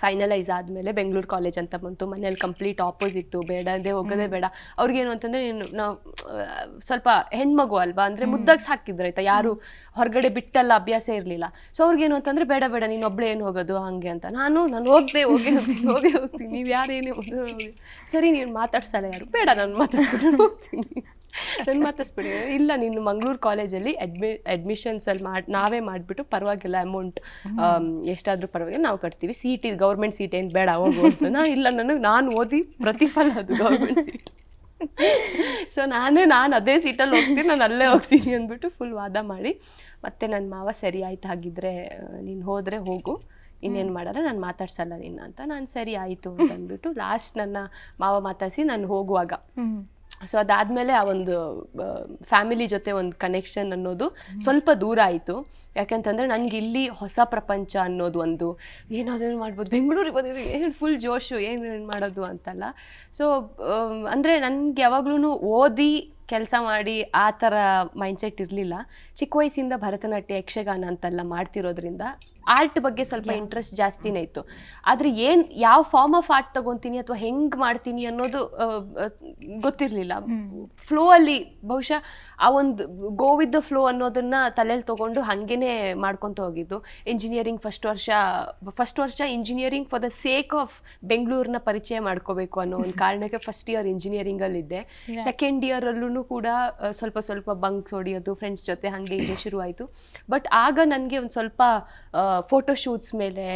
ಫೈನಲೈಸ್ ಆದಮೇಲೆ ಬೆಂಗಳೂರು ಕಾಲೇಜ್ ಅಂತ ಬಂತು. ಮನೇಲಿ ಕಂಪ್ಲೀಟ್ ಆಪೋಸಿಟ್ಟು ಬೇಡ ಅದೇ ಹೋಗೋದೇ ಬೇಡ. ಅವ್ರಿಗೇನು ಅಂತಂದರೆ ನೀನು ನಾವು ಸ್ವಲ್ಪ ಹೆಣ್ಮಗು ಅಲ್ವಾ? ಅಂದರೆ ಮುದ್ದಾಗಿ ಸಾಕಿದ್ರು ಆಯ್ತಾ? ಯಾರು ಹೊರಗಡೆ ಬಿಟ್ಟಲ್ಲ ಅಭ್ಯಾಸ ಇರಲಿಲ್ಲ. ಸೊ ಅವ್ರಿಗೇನು ಅಂತಂದರೆ ಬೇಡ ಬೇಡ ನೀನು ಒಬ್ಬಳೇ ಏನು ಹೋಗೋದು? ಹಾಗೆ ಅಂತ. ನಾನು ನಾನು ಹೋಗದೆ ಹೋಗಿ ಹೋಗ್ತೀನಿ ಹೋಗೇ ಹೋಗ್ತೀನಿ. ನೀವು ಯಾರೇನೇ ಸರಿ ನೀನು ಮಾತಾಡ್ಸಲ್ಲ ಯಾರು? ಬೇಡ ನಾನು ಮಾತಾಡ್ಸ್ಕೊಂಡು ಹೋಗ್ತೀನಿ. ನಾನು ಮಾತಾಡ್ಸ್ಬಿಡಿ ಇಲ್ಲ ನೀನು ಮಂಗಳೂರು ಕಾಲೇಜಲ್ಲಿ ಅಡ್ಮಿ ಅಡ್ಮಿಷನ್ಸಲ್ಲಿ ಮಾಡಿ ನಾವೇ ಮಾಡಿಬಿಟ್ಟು ಪರವಾಗಿಲ್ಲ ಅಮೌಂಟ್ ಎಷ್ಟಾದರೂ ಪರವಾಗಿಲ್ಲ ನಾವು ಕಟ್ತೀವಿ. ಸೀಟ್ ಇದು ಗೌರ್ಮೆಂಟ್ ಸೀಟ್ ಏನು ಬೇಡ ಹೋಗು ಅಂತ. ನಾ ಇಲ್ಲ ನನಗೆ ನಾನು ಓದಿ ಪ್ರತಿಫಲ ಅದು ಗೌರ್ಮೆಂಟ್ ಸೀಟ್ ಸೊ ನಾನೇ ನಾನು ಅದೇ ಸೀಟಲ್ಲಿ ಹೋಗ್ತೀನಿ ನಾನು ಅಲ್ಲೇ ಹೋಗ್ತೀನಿ ಅಂದ್ಬಿಟ್ಟು ಫುಲ್ ವಾದ ಮಾಡಿ ಮತ್ತೆ ನನ್ನ ಮಾವ ಸರಿ ಆಯ್ತು ಹಾಗಿದ್ರೆ ನೀನು ಹೋದರೆ ಹೋಗು. ಇನ್ನೇನು ಮಾಡಲ್ಲ ನಾನು ಮಾತಾಡ್ಸಲ್ಲ ನಿನ್ನ ಅಂತ. ನಾನು ಸರಿ ಆಯಿತು ಅಂತ ಅಂದ್ಬಿಟ್ಟು ಲಾಸ್ಟ್ ನನ್ನ ಮಾವ ಮಾತಾಡಿಸಿ ನಾನು ಹೋಗುವಾಗ. ಸೊ ಅದಾದಮೇಲೆ ಆ ಒಂದು ಫ್ಯಾಮಿಲಿ ಜೊತೆ ಒಂದು ಕನೆಕ್ಷನ್ ಅನ್ನೋದು ಸ್ವಲ್ಪ ದೂರ ಆಯಿತು. ಯಾಕೆಂತಂದರೆ ನನಗೆ ಇಲ್ಲಿ ಹೊಸ ಪ್ರಪಂಚ ಅನ್ನೋದು ಒಂದು, ಏನಾದರೂ ಮಾಡ್ಬೋದು? ಬೆಂಗಳೂರಿಗೆ ಬಂದಿದ್ದು ಏನು ಫುಲ್ ಜೋಶು, ಏನು ಮಾಡೋದು ಅಂತಲ್ಲ. ಸೊ ಅಂದರೆ ನನಗೆ ಯಾವಾಗ್ಲೂ ಓದಿ ಕೆಲಸ ಮಾಡಿ ಆ ಥರ ಮೈಂಡ್ಸೆಟ್ ಇರಲಿಲ್ಲ. ಚಿಕ್ಕ ವಯಸ್ಸಿಂದ ಭರತನಾಟ್ಯ ಯಕ್ಷಗಾನ ಅಂತೆಲ್ಲ ಮಾಡ್ತಿರೋದ್ರಿಂದ ಆರ್ಟ್ ಬಗ್ಗೆ ಸ್ವಲ್ಪ ಇಂಟ್ರೆಸ್ಟ್ ಜಾಸ್ತಿನೇ ಇತ್ತು. ಆದರೆ ಏನು ಯಾವ ಫಾರ್ಮ್ ಆಫ್ ಆರ್ಟ್ ತಗೊತೀನಿ ಅಥವಾ ಹೆಂಗೆ ಮಾಡ್ತೀನಿ ಅನ್ನೋದು ಗೊತ್ತಿರಲಿಲ್ಲ. ಫ್ಲೋ ಅಲ್ಲಿ ಬಹುಶಃ ಆ ಒಂದು ಗೋ ವಿತ್ ದ ಫ್ಲೋ ಅನ್ನೋದನ್ನ ತಲೆಯಲ್ಲಿ ತಗೊಂಡು ಹಾಗೇನೆ ಮಾಡ್ಕೊತ ಹೋಗಿದ್ದು. ಇಂಜಿನಿಯರಿಂಗ್ ಫಸ್ಟ್ ವರ್ಷ ಫಸ್ಟ್ ವರ್ಷ engineering for the sake of ಬೆಂಗಳೂರಿನ ಪರಿಚಯ ಮಾಡ್ಕೋಬೇಕು ಅನ್ನೋ ಒಂದು ಕಾರಣಕ್ಕೆ ಫಸ್ಟ್ ಇಯರ್ ಇಂಜಿನಿಯರಿಂಗಲ್ಲಿದ್ದೆ ಸೆಕೆಂಡ್ ಇಯರಲ್ಲೂ ಕೂಡ ಸ್ವಲ್ಪ ಸ್ವಲ್ಪ ಬಂಕ್ಸ್ ಹೊಡಿಯೋದು ಫ್ರೆಂಡ್ಸ್ ಜೊತೆ ಹಾಗೆ ಹಿಂಗೆ ಶುರು ಆಯಿತು ಬಟ್ ಆಗ ನನಗೆ ಒಂದು ಸ್ವಲ್ಪ ಫೋಟೋ ಶೂಟ್ಸ್ ಮೇಲೆ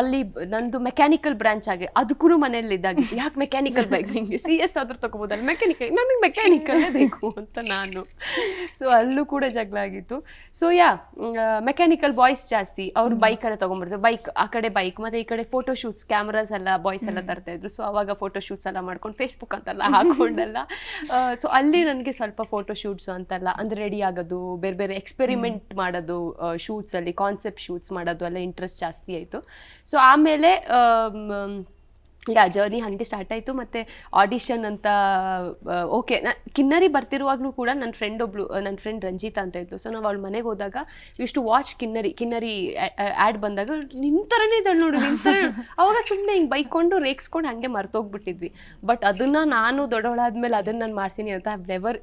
ಅಲ್ಲಿ ನಂದು ಮೆಕ್ಯಾನಿಕಲ್ ಬ್ರಾಂಚ್ ಆಗಿ ಅದಕ್ಕೂ ಮನೆಯಲ್ಲಿ ಇದ್ದಾಗಿತ್ತು. ಯಾಕೆ ಮೆಕ್ಯಾನಿಕಲ್ ಬೈಕ್ ನಿಮಗೆ ಸಿ ಎಸ್ ಆದರೂ ತೊಗೋಬೋದಲ್ಲ ಮೆಕ್ಯಾನಿಕಲ್ ನನಗೆ ಮೆಕ್ಯಾನಿಕಲ್ಲೇ ಬೇಕು ಅಂತ ನಾನು. ಸೊ ಅಲ್ಲೂ ಕೂಡ ಜಗಳ ಆಗಿತ್ತು. ಸೊ ಯಾ ಮೆಕ್ಯಾನಿಕಲ್ ಬಾಯ್ಸ್ ಜಾಸ್ತಿ. ಅವ್ರು ಬೈಕೆಲ್ಲ ತೊಗೊಂಡ್ಬರ್ತಾರೆ. ಬೈಕ್ ಆ ಕಡೆ ಬೈಕ್ ಮತ್ತೆ ಈ ಕಡೆ ಫೋಟೋ ಶೂಟ್ಸ್ ಕ್ಯಾಮ್ರಾಸ್ ಎಲ್ಲ ಬಾಯ್ಸ್ ಎಲ್ಲ ತರ್ತಾ ಇದ್ರು. ಸೊ ಅವಾಗ ಫೋಟೋ ಶೂಟ್ಸ್ ಎಲ್ಲ ಮಾಡ್ಕೊಂಡು ಫೇಸ್ಬುಕ್ ಅಂತೆಲ್ಲ ಹಾಕೊಂಡೆಲ್ಲ. ಸೊ ಅಲ್ಲಿ ನನಗೆ ಸ್ವಲ್ಪ ಫೋಟೋ ಶೂಟ್ಸ್ ಅಂತೆಲ್ಲ ಅಂದ್ರೆ ರೆಡಿ ಆಗೋದು ಬೇರೆ ಬೇರೆ ಎಕ್ಸ್ಪೆರಿಮೆಂಟ್ ಮಾಡೋದು ಶೂಟ್ಸಲ್ಲಿ ಕಾನ್ಸೆಪ್ಟ್ ಶೂಟ್ಸ್ ಮಾಡೋದು ಎಲ್ಲ ಇಂಟ್ರೆಸ್ಟ್ ಜಾಸ್ತಿ ಆಯಿತು. ಸೊ ಆಮೇಲೆ ಆಮ್, ಯಾ ಜರ್ನಿ ಹಾಗೆ ಸ್ಟಾರ್ಟ್ ಆಯಿತು ಮತ್ತು ಆಡಿಷನ್ ಅಂತ ಓಕೆ ನಾ ಕಿನ್ನರಿ ಬರ್ತಿರುವಾಗಲೂ ಕೂಡ ನನ್ನ ಫ್ರೆಂಡ್ ಒಬ್ಳು ನನ್ನ ಫ್ರೆಂಡ್ ರಂಜಿತಾ ಅಂತ ಇತ್ತು ಸೊ ನಾವು ಅವಳು ಮನೆಗೆ ಹೋದಾಗ ಇಷ್ಟು ಟು ವಾಚ್ ಕಿನ್ನರಿ ಕಿನ್ನರಿ ಆ್ಯಡ್ ಬಂದಾಗ ನಿನ್ನ ಥರನೇ ಇದ್ದಾಳೆ ನೋಡು ನಿನ್ನ ಥರ ಅವಾಗ ಸುಮ್ಮನೆ ಹಿಂಗೆ ಬೈಕೊಂಡು ರೇಕ್ಸ್ಕೊಂಡು ಹಾಗೆ ಮರ್ತೋಗ್ಬಿಟ್ಟಿದ್ವಿ. ಬಟ್ ಅದನ್ನು ನಾನು ದೊಡ್ಡವಳಾದ್ಮೇಲೆ ಅದನ್ನು ನಾನು ಮಾಡ್ತೀನಿ ಅಂತ ನೆವರ್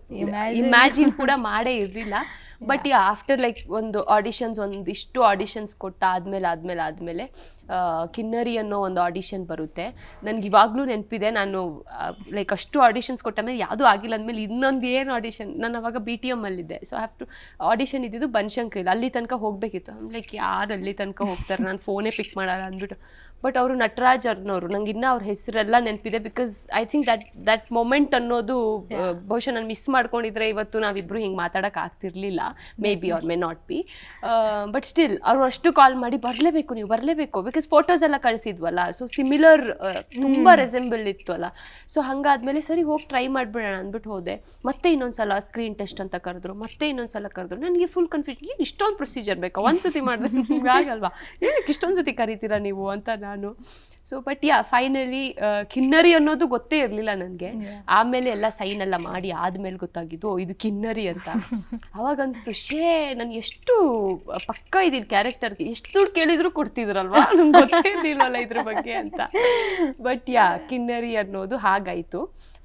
ಇಮ್ಯಾಜಿನ್ ಕೂಡ ಮಾಡೇ ಇರಲಿಲ್ಲ. ಬಟ್ ಈ ಆಫ್ಟರ್ ಲೈಕ್ ಒಂದು ಆಡಿಷನ್ಸ್ ಒಂದಿಷ್ಟು ಆಡಿಷನ್ಸ್ ಕೊಟ್ಟ ಆದಮೇಲೆ ಆದಮೇಲೆ ಆದಮೇಲೆ ಕಿನ್ನರಿ ಅನ್ನೋ ಒಂದು ಆಡಿಷನ್ ಬರುತ್ತೆ. ನನಗೆ ಇವಾಗಲೂ ನೆನಪಿದೆ, ನಾನು ಲೈಕ್ ಅಷ್ಟು ಆಡಿಷನ್ಸ್ ಕೊಟ್ಟ ಮೇಲೆ ಯಾವುದೂ ಆಗಿಲ್ಲ ಅಂದಮೇಲೆ ಇನ್ನೊಂದು ಏನು ಆಡಿಷನ್ ನಾನು ಅವಾಗ ಬಿ ಟಿ ಎಮ್ಮಲ್ಲಿದ್ದೆ ಸೊ ಹ್ಯಾವ್ ಟು ಆಡಿಷನ್ ಇದ್ದಿದ್ದು ಬನ್ಶಂಕ್ರಿಲ್. ಅಲ್ಲಿ ತನಕ ಹೋಗಬೇಕಿತ್ತು. ಲೈಕ್ ಯಾರು ಅಲ್ಲಿ ತನಕ ಹೋಗ್ತಾರೆ? ನಾನು ಫೋನೇ ಪಿಕ್ ಮಾಡಲ್ಲ ಅಂದ್ಬಿಟ್ಟು. ಬಟ್ ಅವರು ನಟರಾಜ್ ಅನ್ನೋರು ನಂಗೆ ಇನ್ನೂ ಅವ್ರ ಹೆಸರೆಲ್ಲ ನೆನಪಿದೆ because I think that that moment ಅನ್ನೋದು ಬಹುಶಃ ನಾನು ಮಿಸ್ ಮಾಡ್ಕೊಂಡಿದ್ರೆ ಇವತ್ತು ನಾವಿಬ್ರು ಹಿಂಗೆ ಮಾತಾಡೋಕೆ ಆಗ್ತಿರ್ಲಿಲ್ಲ. Maybe or may not be but still ಅವರು ಅಷ್ಟು ಕಾಲ್ ಮಾಡಿ ಬರಲೇಬೇಕು ನೀವು ಬರಲೇಬೇಕು. ಬಿಕಾಸ್ ಫೋಟೋಸ್ ಎಲ್ಲ ಕಳಿಸಿದ್ವಲ್ಲ ಸೊ ಸಿಮಿಲರ್ ತುಂಬ ರೆಸೆಂಬಲ್ ಇತ್ತು ಅಲ್ಲ ಸೊ ಹಂಗಾದ್ಮೇಲೆ ಸರಿ ಹೋಗಿ ಟ್ರೈ ಮಾಡಿಬಿಡೋಣ ಅಂದ್ಬಿಟ್ಟು ಹೋದೆ. ಮತ್ತೆ ಇನ್ನೊಂದ್ಸಲ ಸ್ಕ್ರೀನ್ ಟೆಸ್ಟ್ ಅಂತ ಕರೆದ್ರು ಮತ್ತೆ ಇನ್ನೊಂದ್ಸಲ ಕರೆದ್ರು. ನನಗೆ ಫುಲ್ ಕನ್ಫ್ಯೂಷನ್ ಇಷ್ಟೊಂದು ಪ್ರೊಸೀಜರ್ ಬೇಕಾ? ಒಂದು ಸತಿ ಮಾಡಿದ್ರೆ ನಿಮ್ಗೆ ಆಗಲ್ವಾ ಏನಕ್ಕೆ ಇಷ್ಟೊಂದು ಸತಿ ಕರಿತೀರಾ ನೀವು ಅಂತ ನಾನು. ಸೊ ಬಟ್ ಯಾ ಫೈನಲಿ ಕಿನ್ನರಿ ಅನ್ನೋದು ಗೊತ್ತೇ ಇರಲಿಲ್ಲ ನನಗೆ. ಆಮೇಲೆ ಎಲ್ಲ ಸೈನ್ ಎಲ್ಲ ಮಾಡಿ ಆದ್ಮೇಲೆ ಗೊತ್ತಾಗಿದ್ದು ಇದು ಕಿನ್ನರಿ ಅಂತ. ಅವಾಗ ಅನಿಸ್ತು ಶೇ ನಾನು ಎಷ್ಟು ಪಕ್ಕ ಇದೀನಿ ಕ್ಯಾರೆಕ್ಟರ್ಗೆ ಎಷ್ಟು ದುಡ್ಡು ಕೇಳಿದ್ರು ಕೊಡ್ತಿದ್ರಲ್ವಾ? ನಮ್ಗೆ ಗೊತ್ತೇ ಇರ್ಲಿಲ್ವಲ್ಲ ಇದ್ರ ಬಗ್ಗೆ ಅಂತ. ಬಟ್ ಯಾ ಕಿನ್ನರಿ ಅನ್ನೋದು ಹಾಗಾಯ್ತು.